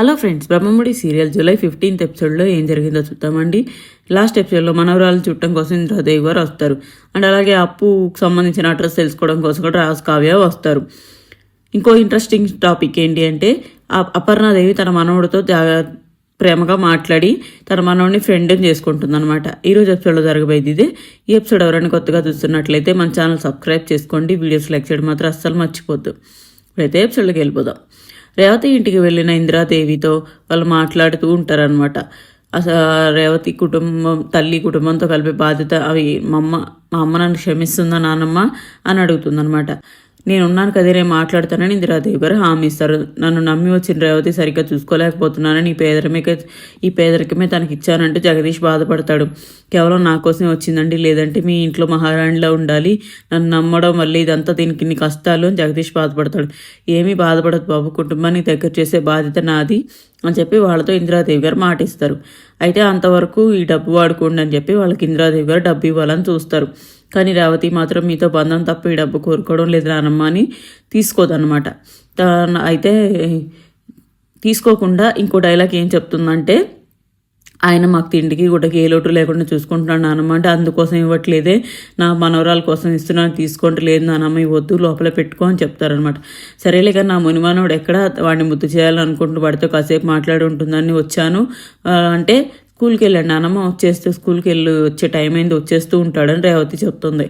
Hello friends Brahmamudi serial July fifteenth ఎపిసోడ్లో ఏం జరిగిందో చూద్దామండి. లాస్ట్ ఎపిసోడ్లో మనవరాలు చుట్టం కోసం ఇంద్రదేవి గారు వస్తారు. అండ్ అలాగే అప్పుకు సంబంధించిన అడ్రస్ తెలుసుకోవడం కోసం కూడా రాజ్ కావ్య వస్తారు. ఇంకో ఇంట్రెస్టింగ్ టాపిక్ ఏంటి అంటే అపర్ణాదేవి తన మనవడితో ప్రేమగా మాట్లాడి తన మనవడిని ఫ్రెండ్ చేసుకుంటుంది అనమాట ఈరోజు ఎపిసోడ్లో జరగబోయేది ఇదే. ఈ ఎపిసోడ్ ఎవరైనా కొత్తగా చూస్తున్నట్లయితే మన ఛానల్ సబ్స్క్రైబ్ చేసుకోండి. వీడియోస్ లైక్ చేయడం మాత్రం అస్సలు మర్చిపోద్దు. ఇప్పుడైతే ఎపిసోడ్లోకి వెళ్ళిపోదాం. రేవతి ఇంటికి వెళ్ళిన ఇందిరాదేవితో వాళ్ళు మాట్లాడుతూ ఉంటారనమాట అసలు రేవతి కుటుంబం తల్లి కుటుంబంతో కలిపే బాధ్యత అవి మా అమ్మ మా అమ్మ నన్ను క్షమిస్తుందా నానమ్మ? అని అడుగుతుందనమాట నేను ఉన్నాను కదే నేను మాట్లాడతానని ఇందిరాదేవి గారు హామీ ఇస్తారు. నన్ను నమ్మి వచ్చిన రేవతి సరిగ్గా చూసుకోలేకపోతున్నానని ఈ పేదరికే ఈ పేదరికమే తనకి ఇచ్చానంటే జగదీష్ బాధపడతాడు. కేవలం నా కోసమే వచ్చిందండి లేదంటే మీ ఇంట్లో మహారాణిలా ఉండాలి. నన్ను నమ్మడం వల్ల ఇదంతా దీనికి ఇన్ని కష్టాలు అని జగదీష్ బాధపడతాడు. ఏమీ బాధపడదు బాబు కుటుంబానికి దగ్గర చేసే బాధ్యత నాది అని చెప్పి వాళ్ళతో ఇందిరాదేవి గారు మాట ఇస్తారు అయితే అంతవరకు ఈ డబ్బు వాడుకోండి అని చెప్పి వాళ్ళకి ఇందిరాదేవి గారు డబ్బు ఇవ్వాలని చూస్తారు. కానీ రేవతి మాత్రం మీతో బంధం తప్ప ఈ డబ్బు కోరుకోవడం లేదు నానమ్మ అని తీసుకోదన్నమాట. తన- అయితే తీసుకోకుండా ఇంకో డైలాగ్ ఏం చెప్తుందంటే ఆయన మాకు తిండికి గుడ్డకి ఏ లోటు లేకుండా చూసుకుంటున్నాడు నానమ్మ అంటే అందుకోసం ఇవ్వట్లేదే. నా మనవరాల కోసం ఇస్తున్నాను తీసుకోండి లేదు నానమ్మ ఇవ్వద్దు లోపల పెట్టుకో అని చెప్తారనమాట సరేలే కానీ నా మునిమానవుడు ఎక్కడ వాడిని ముద్దు చేయాలనుకుంటూ వాడితో కాసేపు మాట్లాడి ఉంటుందని వచ్చాను. అంటే స్కూల్కి వెళ్ళాడు నానమ్మ వచ్చేస్తే స్కూల్కి వెళ్ళి వచ్చే టైం అయింది వచ్చేస్తూ ఉంటాడని రేవతి చెప్తుంది.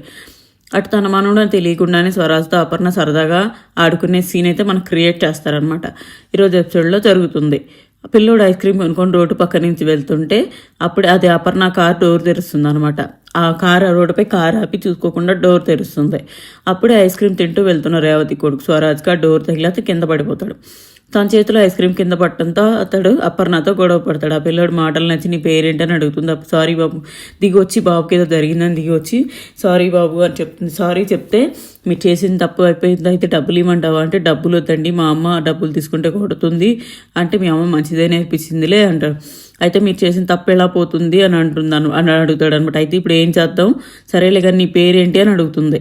అటు తన మనవడు తెలియకుండానే స్వరాజ్తో అపర్ణ సరదాగా ఆడుకునే సీన్ అయితే మనకు క్రియేట్ చేస్తారనమాట ఈరోజు ఎపిసోడ్లో జరుగుతుంది. పిల్లోడు ఐస్ క్రీమ్ కొనుక్కొని రోడ్డు పక్క నుంచి వెళ్తుంటే అప్పుడే అది అపర్ణ కార్ డోర్ తెరుస్తుంది అనమాట ఆ కార్ ఆ రోడ్డుపై కార్ ఆపి చూసుకోకుండా డోర్ తెరుస్తుంది. అప్పుడే ఐస్ క్రీమ్ తింటూ వెళ్తున్న రేవతి కొడుకు స్వరాజ్కి ఆ డోర్ తగిలి కింద పడిపోతాడు. తన చేతిలో ఐస్ క్రీమ్ కింద పట్టడంతో అతడు అపర్ణతో గొడవ పడతాడు. ఆ పిల్లోడు మాటలు నచ్చి నీ పేరేంటని అని అడుగుతుంది. అప్పుడు సారీ బాబు దిగి వచ్చి బాబుకి ఏదో జరిగిందని దిగి వచ్చి సారీ బాబు అని చెప్తుంది. సారీ చెప్తే మీరు చేసిన తప్పు అయిపోయింది. అయితే డబ్బులు ఇవ్వమంటావా అంటే డబ్బులు వద్దండి మా అమ్మ డబ్బులు తీసుకుంటే కొడుతుంది. అంటే మీ అమ్మ మంచిదే నేర్పించిందిలే అంటాడు. అయితే మీరు చేసిన తప్పు ఎలా పోతుంది? అని అంటున్నాను అని అడుగుతాడు అనమాట. అయితే ఇప్పుడు ఏం చేద్దాం? సరేలే కానీ నీ పేరేంటి? అని అడుగుతుంది.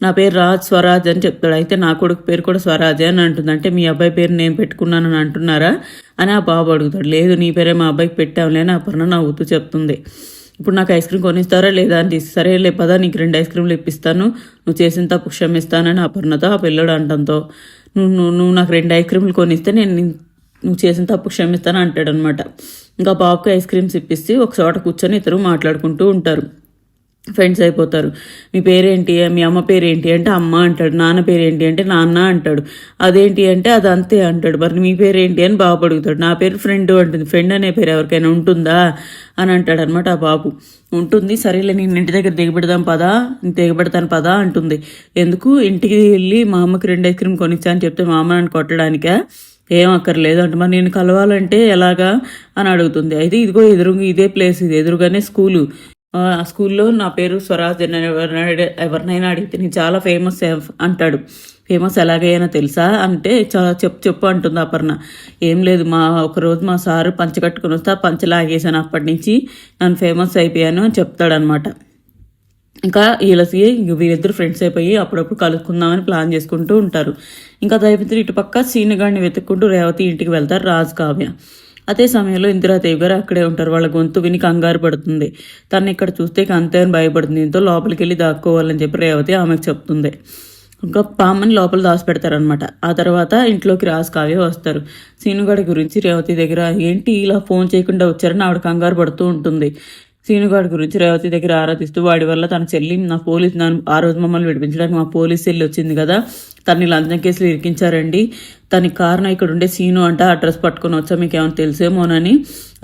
నా పేరు రాజ్ స్వరాజ్ అని చెప్తాడు. అయితే నా కొడుకు పేరు కూడా స్వరాజ్ అని అంటుంది. అంటే మీ అబ్బాయి పేరు నేను పెట్టుకున్నానని అంటున్నారా? అని ఆ బాబు అడుగుతాడు. లేదు నీ పేరే మా అబ్బాయికి పెట్టాంలే అని అపర్ణ నవ్వుతూ చెప్తుంది. ఇప్పుడు నాకు ఐస్ క్రీమ్ కొనిస్తారా లేదా అని తీసి సరే లే పదా నీకు రెండు ఐస్ క్రీమ్లు ఇప్పిస్తాను. నువ్వు చేసిన తప్పు క్షమిస్తానని అపర్ణతో ఆ పిల్లడు అంటంతో నువ్వు నువ్వు నాకు రెండు ఐస్ క్రీమ్లు కొనిస్తే నేను నువ్వు చేసిన తప్పు క్షమిస్తాను అంటాడనమాట. ఇంకా బాబుకి ఐస్ క్రీమ్స్ ఇప్పిస్తే ఒక చోట కూర్చొని ఇద్దరు మాట్లాడుకుంటూ ఉంటారు. ఫ్రెండ్స్ అయిపోతారు. మీ పేరేంటి? మీ అమ్మ పేరేంటి? అంటే అమ్మ అంటాడు నాన్న పేరేంటి? అంటే నాన్న అంటాడు. అదేంటి? అంటే అది అంతే అంటాడు. మరి మీ పేరేంటి? అని బాబు అడుగుతాడు. నా పేరు ఫ్రెండ్ అంటుంది. ఫ్రెండ్ అనే పేరు ఎవరికైనా ఉంటుందా? అని అంటాడు అనమాట ఆ బాబు. ఉంటుంది. సరేలే నేను ఇంటి దగ్గర దిగబెడదాం పదా? దిగబెడతాను పదా? అంటుంది. ఎందుకు? ఇంటికి వెళ్ళి మా అమ్మకి రెండు ఐస్ క్రీమ్ కొనిచ్చా? అని చెప్తే మా అమ్మ నన్ను కొట్టడానికా? ఏం అక్కర్లేదు అంటే మరి నేను కలవాలంటే ఎలాగా? అని అడుగుతుంది. అయితే ఇదిగో ఎదురు ఇదే ప్లేస్ ఇది ఎదురుగానే స్కూలు. ఆ స్కూల్లో నా పేరు స్వరాజ్ అని ఎవరినైనా ఎవరినైనా అడిగితే నేను చాలా ఫేమస్ అంటాడు. ఫేమస్ ఎలాగైనా తెలుసా? అంటే చాలా చెప్పు చెప్పు అంటుంది అపర్ణ. ఏం లేదు మా ఒకరోజు మా సారు పంచ కట్టుకుని వస్తే ఆ పంచ లాగేశాను అప్పటి నుంచి. నన్ను ఫేమస్ అయిపోయాను అని చెప్తాడనమాట. ఇంకా వీళ్ళకి వీరిద్దరు ఫ్రెండ్స్ అయిపోయి అప్పుడప్పుడు కలుసుకుందామని ప్లాన్ చేసుకుంటూ ఉంటారు. ఇంకా దైవత్రి ఇటుపక్క సీనుగాడిని వెతుక్కుంటూ రేవతి ఇంటికి వెళ్తారు రాజు కావ్య. అదే సమయంలో ఇందిరాదేవి గారు అక్కడే ఉంటారు. వాళ్ళ గొంతు విని కంగారు పడుతుంది. తను ఇక్కడ చూస్తే కంతే అంతే అని భయపడుతుంది. దీంతో లోపలికి వెళ్ళి దాక్కోవాలని చెప్పి రేవతి ఆమెకు చెప్తుంది. ఇంకా పామని లోపల దాచిపెడతారనమాట ఆ తర్వాత ఇంట్లోకి రాజు కావ్య వస్తారు. సీనుగాడి గురించి రేవతి దగ్గర ఏంటి ఇలా ఫోన్ చేయకుండా వచ్చారని ఆవిడ కంగారు పడుతూ ఉంటుంది. సీనుగాడి గురించి రేవతి దగ్గర ఆరాధిస్తూ వాడి వల్ల తన చెల్లి నా పోలీస్ నన్ను ఆ రోజు మమ్మల్ని విడిపించడానికి మా పోలీస్ చెల్లి వచ్చింది కదా. తనని లంచం కేసులు ఇరికించారండి. దానికి కారణం ఇక్కడ ఉండే సీను అంటే అడ్రస్ పట్టుకొని వచ్చా మీకు ఏమైనా తెలిసేమోనని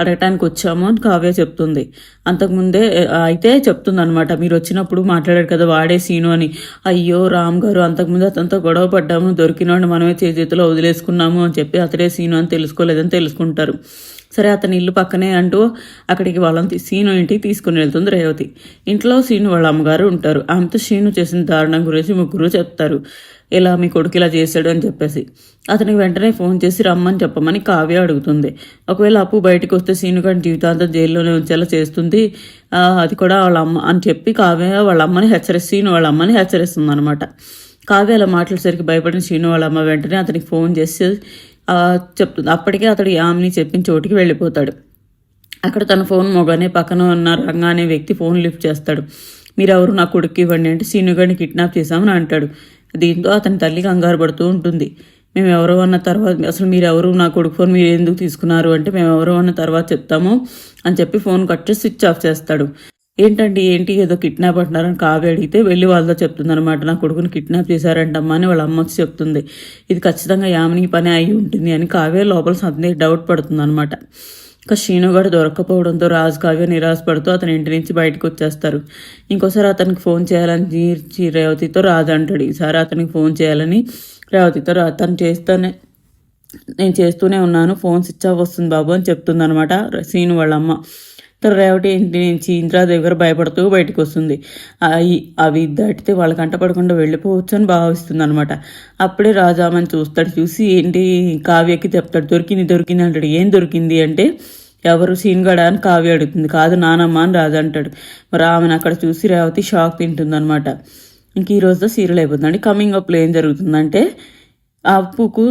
అడగటానికి వచ్చాము అని కావ్య చెప్తుంది. అంతకుముందే అయితే చెప్తుంది అనమాట మీరు వచ్చినప్పుడు మాట్లాడారు కదా వాడే సీను అని. అయ్యో రామ్ గారు అంతకుముందు అతనితో గొడవ పడ్డాము దొరికినోడిని మనమే చేతిలో వదిలేసుకున్నాము అని చెప్పి అతడే సీను అని తెలుసుకోలేదని తెలుసుకుంటారు. సరే అతని ఇల్లు పక్కనే అంటూ అక్కడికి వాళ్ళని సీను ఇంటికి తీసుకుని వెళ్తుంది రేవతి. ఇంట్లో సీను వాళ్ళ అమ్మగారు ఉంటారు. ఆమెతో సీను చేసిన దారుణం గురించి ముగ్గురు చెప్తారు. ఇలా మీ కొడుకు ఇలా చేశాడు అని చెప్పేసి. అతనికి వెంటనే ఫోన్ చేసి రమ్మని చెప్పమని కావ్య అడుగుతుంది. ఒకవేళ అప్పు బయటకు వస్తే సీను కానీ జీవితాంతం జైల్లోనే ఉంచేలా చేస్తుంది. అది కూడా వాళ్ళ అమ్మ అని చెప్పి కావ్య వాళ్ళ అమ్మని హెచ్చరిస్తూ సీను వాళ్ళ అమ్మని హెచ్చరిస్తుంది అనమాట కావ్య అలా మాట్లాడేసరికి భయపడిన శ్రీను వాళ్ళ అమ్మ వెంటనే అతనికి ఫోన్ చేసి చెప్తుంది. అప్పటికే అతడు యామిని చెప్పిన చోటికి వెళ్ళిపోతాడు. అక్కడ తన ఫోన్ మొగానే పక్కన ఉన్న రంగా అనే వ్యక్తి ఫోన్ లిఫ్ట్ చేస్తాడు. మీరెవరు? నా కొడుకు ఇవ్వండి అంటే సీనుగాడిని కిడ్నాప్ చేశామని అంటాడు. దీంతో అతని తల్లి కంగారు పడుతూ ఉంటుంది. మేము ఎవరో అన్న తర్వాత అసలు మీరెవరు? నా కొడుకు ఫోన్ మీరు ఎందుకు తీసుకున్నారు? అంటే మేము ఎవరో అన్న తర్వాత చెప్తాము అని చెప్పి ఫోన్ కట్ చేసి స్విచ్ ఆఫ్ చేస్తాడు. ఏంటండి ఏంటి? ఏదో కిడ్నాప్ అంటున్నారని కావ్య అడిగితే వెళ్ళి వాళ్ళతో చెప్తుందనమాట నా కొడుకుని కిడ్నాప్ చేశారంటమ్మా అని వాళ్ళ అమ్మ వచ్చి చెప్తుంది. ఇది ఖచ్చితంగా యామిని పని అయి ఉంటుంది అని కావ్య లోపల సందేహం డౌట్ పడుతుంది అనమాట ఇంకా శ్రీనుగాడు దొరక్కపోవడంతో రాజు కావ్య నిరాశపడుతూ అతని ఇంటి నుంచి బయటకు వచ్చేస్తారు. ఇంకోసారి అతనికి ఫోన్ చేయాలని రేవతితో రాజు అంటాడు. ఈసారి అతనికి ఫోన్ చేయాలని రేవతితో రా తను చేస్తానే నేను చేస్తూనే ఉన్నాను. ఫోన్ స్విచ్ ఆఫ్ వస్తుంది బాబు అని చెప్తుంది అనమాట వాళ్ళ అమ్మ. తర్వాత రేవతి ఇంటి నుంచి ఇంద్రాదేవి గారు భయపడుతూ బయటకు వస్తుంది. అవి అవి దాటితే వాళ్ళ కంట పడకుండా వెళ్ళిపోవచ్చు అని భావిస్తుంది అనమాట అప్పుడే రాజామని చూస్తాడు చూసి ఏంటి కావ్యకి చెప్తాడు దొరికింది దొరికింది అంటాడు. ఏం దొరికింది? అంటే ఎవరు సీన్గడ అని కావ్య అడుగుతుంది. కాదు నానమ్మ అని రాజు అంటాడు. మరి ఆమెను అక్కడ చూసి రేవతి షాక్ తింటుంది అనమాట ఇంక ఈ సీరియల్ అయిపోతుందండి కమింగ్ అప్లో ఏం జరుగుతుందంటే ఆ అప్పుకు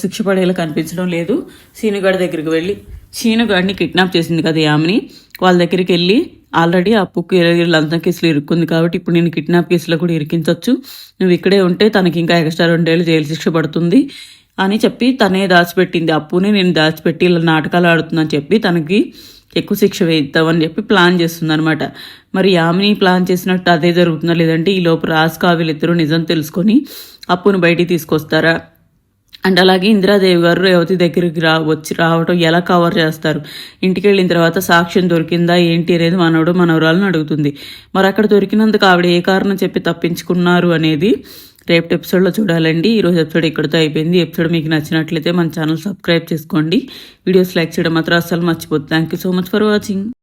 శిక్ష పడేలా కనిపించడం లేదు. సీనుగడ దగ్గరికి వెళ్ళి సీనుగాడిని కిడ్నాప్ చేసింది కదా యామిని. వాళ్ళ దగ్గరికి వెళ్ళి ఆల్రెడీ ఆ అప్పుకు లంచం కేసులు ఇరుక్కుంది కాబట్టి ఇప్పుడు నేను కిడ్నాప్ కేసులో కూడా ఇరికించవచ్చు నువ్వు ఇక్కడే ఉంటే తనకి ఇంకా ఎక్స్ట్రా రెండేళ్ళు జైలు శిక్ష పడుతుంది అని చెప్పి తనే దాచిపెట్టింది. అప్పుని నేను దాచిపెట్టి ఇలా నాటకాలు ఆడుతుందని చెప్పి తనకి ఎక్కువ శిక్ష వేయిద్దామని చెప్పి ప్లాన్ చేస్తుందనమాట మరి యామిని ప్లాన్ చేసినట్టు అదే జరుగుతుందా? లేదంటే ఈ లోపు రాజ్ కావ్యలు నిజం తెలుసుకొని అప్పును బయటికి తీసుకొస్తారా? అండ్ అలాగే ఇందిరాదేవి గారు రేవతి దగ్గరికి రా వచ్చి రావడం ఎలా కవర్ చేస్తారు? ఇంటికి వెళ్ళిన తర్వాత సాక్ష్యం దొరికిందా ఏంటి అనేది మనవడు మనవరాలను అడుగుతుంది. మరి అక్కడ దొరికినందుకు ఆవిడ ఏ కారణం చెప్పి తప్పించుకున్నారు అనేది రేపటి ఎపిసోడ్లో చూడాలండి. ఈరోజు ఎపిసోడ్ ఇక్కడితో అయిపోయింది. ఎపిసోడ్ మీకు నచ్చినట్లయితే మన ఛానల్ సబ్స్క్రైబ్ చేసుకోండి. వీడియోస్ లైక్ చేయడం మాత్రం అస్సలు మర్చిపోతుంది thank you so much for watching